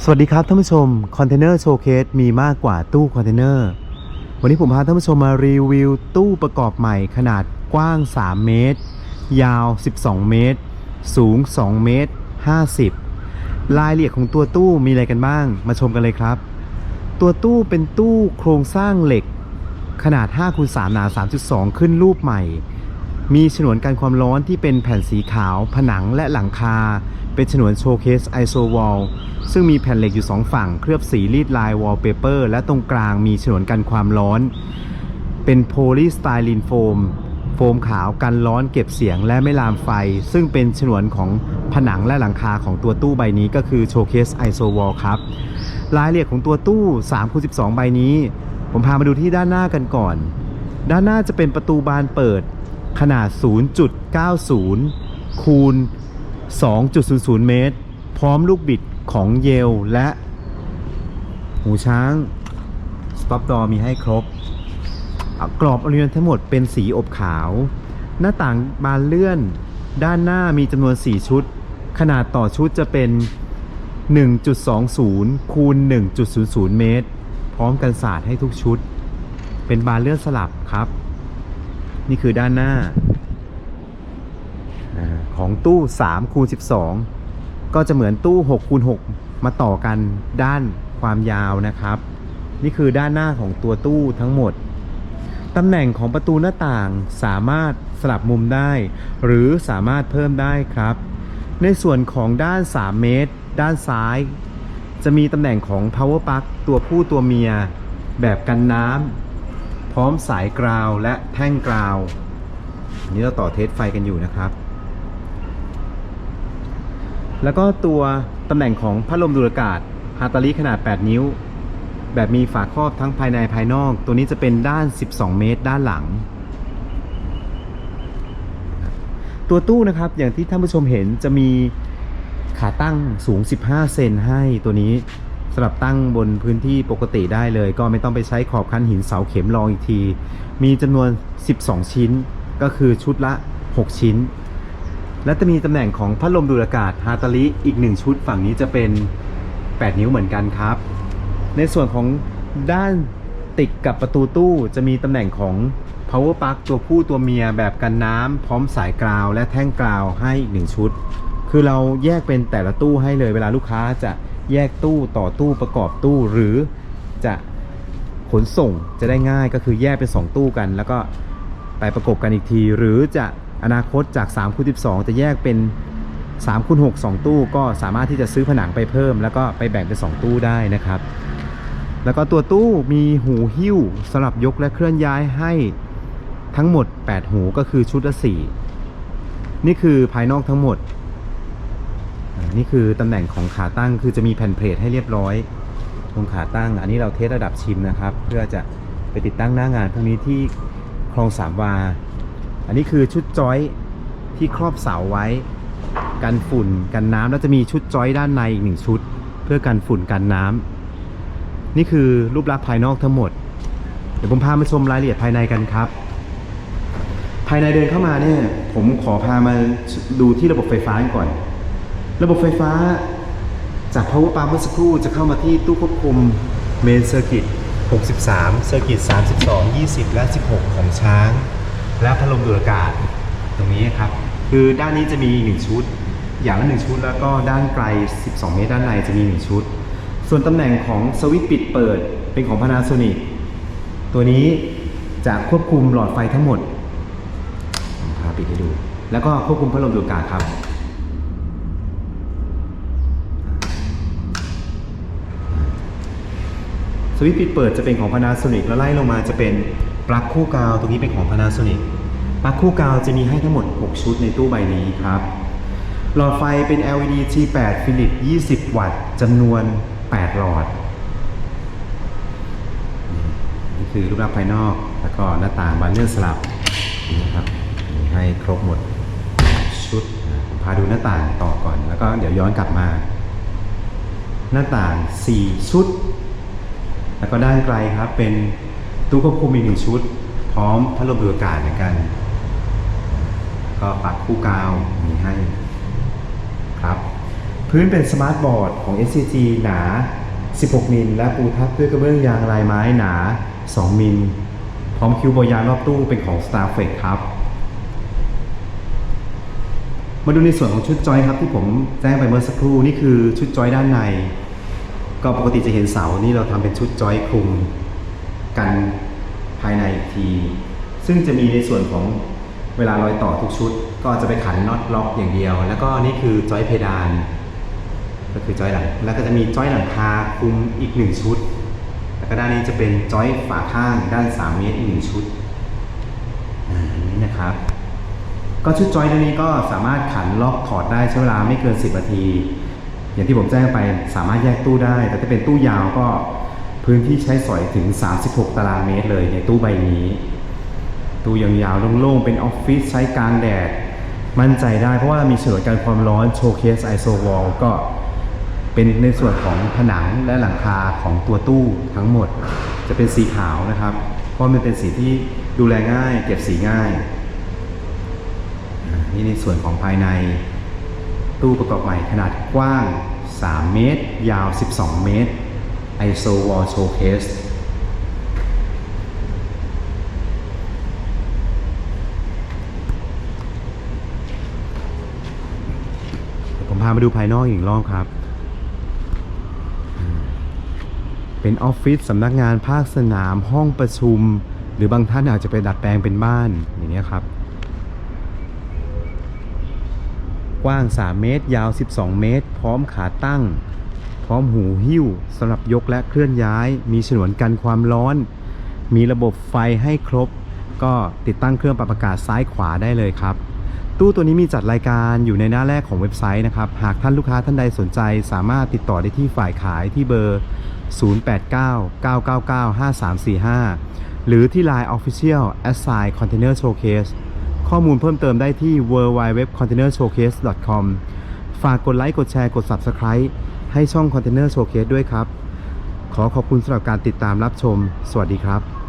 สวัสดีครับท่านผู้ชมคอนเทนเนอร์โชว์เคสมีมากกว่าตู้คอนเทนเนอร์วันนี้ผมพาท่านผู้ชมมารีวิวตู้ประกอบใหม่ขนาดกว้าง 3 เมตร ยาว 12 เมตร สูง 2 เมตร 50 รายละเอียดของตัวตู้มีอะไรกันบ้าง มาชมกันเลยครับ ตัวตู้เป็นตู้โครงสร้างเหล็ก ขนาด5คูณ3หนา 3.2 ขึ้นรูปใหม่ มีฉนวนกันความร้อนที่เป็นแผ่นสีขาว ผนังและหลังคา เป็นฉนวนโชว์เคสไอโซวอลซึ่งมีแผ่นเหล็กอยู่ 2 ฝั่ง เคลือบสีรีดลายวอลเปเปอร์และตรงกลางมีฉนวนกันความร้อน เป็นโพลีสไตรีนโฟมโฟมขาวกันร้อนเก็บเสียงและไม่ลามไฟ ซึ่งเป็นฉนวนของผนังและหลังคาของตัวตู้ใบนี้ก็คือโชว์เคสไอโซวอลครับรายละเอียดของตัวตู้3คูณ12 ใบนี้ ผมพามาดูที่ด้านหน้ากันก่อน ด้านหน้าจะเป็นประตูบานเปิดขนาด 0.90 คูณ 2.00 เมตร พร้อมลูกบิดของเยลและหูช้างสต็อปดอมีให้ครบ กรอบอลูมิเนียมทั้งหมดเป็นสีอบขาว หน้าต่างบานเลื่อน ด้านหน้ามีจำนวน 4 ชุด ขนาดต่อชุดจะเป็น 1.20 คูณ 1.00 เมตร พร้อมกันศาสตร์ให้ทุกชุด เป็นบานเลื่อนสลับครับ นี่คือด้านหน้า ของตู้3คูณ12 ก็จะเหมือนตู้6คูณ6มาต่อกันด้านความยาวนะครับ นี่คือด้านหน้าของตัวตู้ทั้งหมดตำแหน่งของประตูหน้าต่างสามารถสลับมุมได้ หรือสามารถเพิ่มได้ครับ ในส่วนของด้าน 3 เมตร ด้านซ้าย จะมีตำแหน่งของ power plug ตัวผู้ตัวเมีย แบบกันน้ำพร้อมสายกราวและแท่งกราวอันนี้เราต่อเทสไฟกันอยู่นะครับ แล้วก็ตัวตำแหน่งของพัดลมดูดอากาศฮาตาลิขนาด 8 นิ้ว แบบมีฝาครอบทั้งภายในภายนอก ตัวนี้จะเป็นด้าน 12 เมตร ด้านหลัง ตัวตู้นะครับอย่างที่ท่านผู้ชมเห็นจะมีขาตั้งสูง 15 เซนให้ตัวนี้สำหรับตั้งบนพื้นที่ปกติได้เลย ก็ไม่ต้องไปใช้ขอบคันหินเสาเข็มรองอีกที มีจำนวน 12 ชิ้นก็คือชุดละ 6 ชิ้น และจะมีตำแหน่งของพัดลมดูดอากาศฮาตาลิอีก1ชุดฝั่งนี้จะเป็น 8 นิ้วเหมือนกันครับ ในส่วนของด้านติดกับประตูตู้จะมีตำแหน่งของ power plug ตัวผู้ตัวเมียแบบกันน้ำพร้อมสายกราว และแท่งกราวให้อีกหนึ่งชุด คือเราแยกเป็นแต่ละตู้ให้เลยเวลาลูกค้าจะแยกตู้ต่อตู้ประกอบตู้หรือจะขนส่งจะได้ง่ายก็คือแยกเป็น 2 ตู้กัน แล้วก็ไปประกบกันอีกที หรือจะ อนาคตจาก3คูณ12 จะแยกเป็น3คูณ6 2 ตู้ก็สามารถที่จะซื้อผนังไปเพิ่ม แล้วก็ไปแบ่งเป็น 2 ตู้ได้นะครับ แล้วก็ตัวตู้มีหูหิ้วสำหรับยกและเคลื่อนย้ายให้ทั้งหมด 8 หูก็คือชุดละ 4 นี่คือภายนอกทั้งหมด นี่คือตำแหน่งของขาตั้งคือจะมีแผ่นเพลทให้เรียบร้อย ตรงขาตั้ง อันนี้เราเทสระดับชิมนะครับ เพื่อจะไปติดตั้งหน้างานพรุ่งนี้ที่คลองสามวา อันนี้คือชุดจอยที่ครอบเสาไว้ กันฝุ่นกันน้ำแล้วจะมีชุดจอยด้านในอีกหนึ่งชุด เพื่อกันฝุ่นกันน้ำนี่คือรูปลักษณ์ภายนอกทั้งหมด เดี๋ยวผมพามาชมรายละเอียดภายในกันครับ ภายในเดินเข้ามาเนี่ยผมขอพามาดูที่ระบบไฟฟ้าก่อน ระบบไฟฟ้าจาก power pump เมื่อสักครู่จะเข้ามาที่ตู้ควบคุม main circuit 63 circuit 32 20 และ 16 ของช้าง และพัดลมดูดอากาศตรงนี้ครับ คือด้านนี้จะมีหนึ่งชุด อย่างละหนึ่งชุดแล้วก็ด้านไกล 12 เมตรด้านในจะมีหนึ่งชุด ส่วนตำแหน่งของสวิตช์ปิดเปิดเป็นของ Panasonic ตัวนี้จะควบคุมหลอดไฟทั้งหมดผมพาปิดให้ดู แล้วก็ควบคุมพัดลมดูดอากาศครับสวิตช์ปิดเปิดจะเป็นของ Panasonic แล้วไล่ลงมาจะเป็น ปลั๊กคู่กาวตรงนี้เป็นของ Panasonic ปลั๊กคู่กาวจะมีให้ทั้งหมด 6 ชุดในตู้ใบนี้ครับ หลอดไฟเป็น LED G8 Philips 20 วัตต์จำนวน 8 หลอด นี่คือรูปลักษณ์ภายนอก แล้วก็หน้าต่างบานเลื่อนสลับนี่นะครับมีให้ครบหมดชุดผมพาดูหน้าต่างต่อก่อน แล้วก็เดี๋ยวย้อนกลับมา หน้าต่าง 4 ชุด แล้วก็ด้านไกลครับเป็น ตู้ควบคุมอีกหนึ่งชุด พร้อมพัดลมดูดอากาศเหมือนกัน ก็ปักคู่กาวมีให้ครับ พื้นเป็นสมาร์ทบอร์ดของ SCG หนา 16 มิล และปูทับด้วยกระเบื้องยางลายไม้หนา 2 มิล พร้อมคิวบอยางรอบตู้เป็นของ Starflex ครับ มาดูในส่วนของชุดจอยครับที่ผมแจ้งไปเมื่อสักครู่นี่คือชุดจอยด้านใน ก็ปกติจะเห็นเสานี่เราทำเป็นชุดจอยคลุม กันภายในอีกที ซึ่งจะมีในส่วนของเวลารอยต่อทุกชุด ก็จะไปขันน็อตล็อกอย่างเดียว แล้วก็นี่คือจอยเพดาน ก็คือจอยหลัง แล้วก็จะมีจอยหลังคาคุมอีกหนึ่งชุด แล้วก็ด้านนี้จะเป็นจอยฝาข้างด้าน 3 เมตรอีกหนึ่งชุดอ่านี่นะครับ ก็ชุดจอยตัวนี้ก็สามารถขันล็อกถอดได้ใช้เวลาไม่เกิน 10นาที อย่างที่ผมแจ้งไปสามารถแยกตู้ได้ แต่ถ้าเป็นตู้ยาวก็ พื้นที่ใช้สอยถึง 36 ตารางเมตรเลยในตู้ใบนี้ ตู้ยาวๆโล่งๆ เป็นออฟฟิศใช้กลางแดด มั่นใจได้เพราะว่ามีฉนวนกันความร้อนโชว์เคสไอโซวอลก็เป็นในส่วนของผนังและหลังคาของตัวตู้ทั้งหมด จะเป็นสีขาวนะครับ เพราะมันเป็นสีที่ดูแลง่าย เก็บสีง่าย นี่ในส่วนของภายใน ตู้ประกอบใหม่ขนาดกว้าง 3 เมตร ยาว 12 เมตร ISO Wall Showcase เดี๋ยวผมพามาดูภายนอกอีกรอบครับ เป็นออฟฟิศสำนักงานภาคสนามห้องประชุม หรือบางท่านอาจจะไปดัดแปลงเป็นบ้านอย่างนี้ครับกว้าง 3 เมตร ยาว 12 เมตร พร้อมขาตั้ง ร้อมหูหิ้วสำหรับยกและเคลื่อนย้าย มีฉนวนกันความร้อน มีระบบไฟให้ครบ ก็ติดตั้งเครื่องปรับอากาศซ้ายขวาได้เลยครับ ตู้ตัวนี้มีจัดรายการอยู่ในหน้าแรกของเว็บไซต์นะครับ หากท่านลูกค้าท่านใดสนใจ สามารถติดต่อได้ที่ฝ่ายขายที่เบอร์ 0899995345 หรือที่ Line Official Assign Container Showcase ข้อมูลเพิ่มเติมได้ที่ www.containershowcase.com ฝากกดไลค์ กดแชร์ กด Subscribe ให้ช่องคอนเทนเนอร์โชว์เคสด้วยครับ ขอขอบคุณสำหรับการติดตามรับชม สวัสดีครับ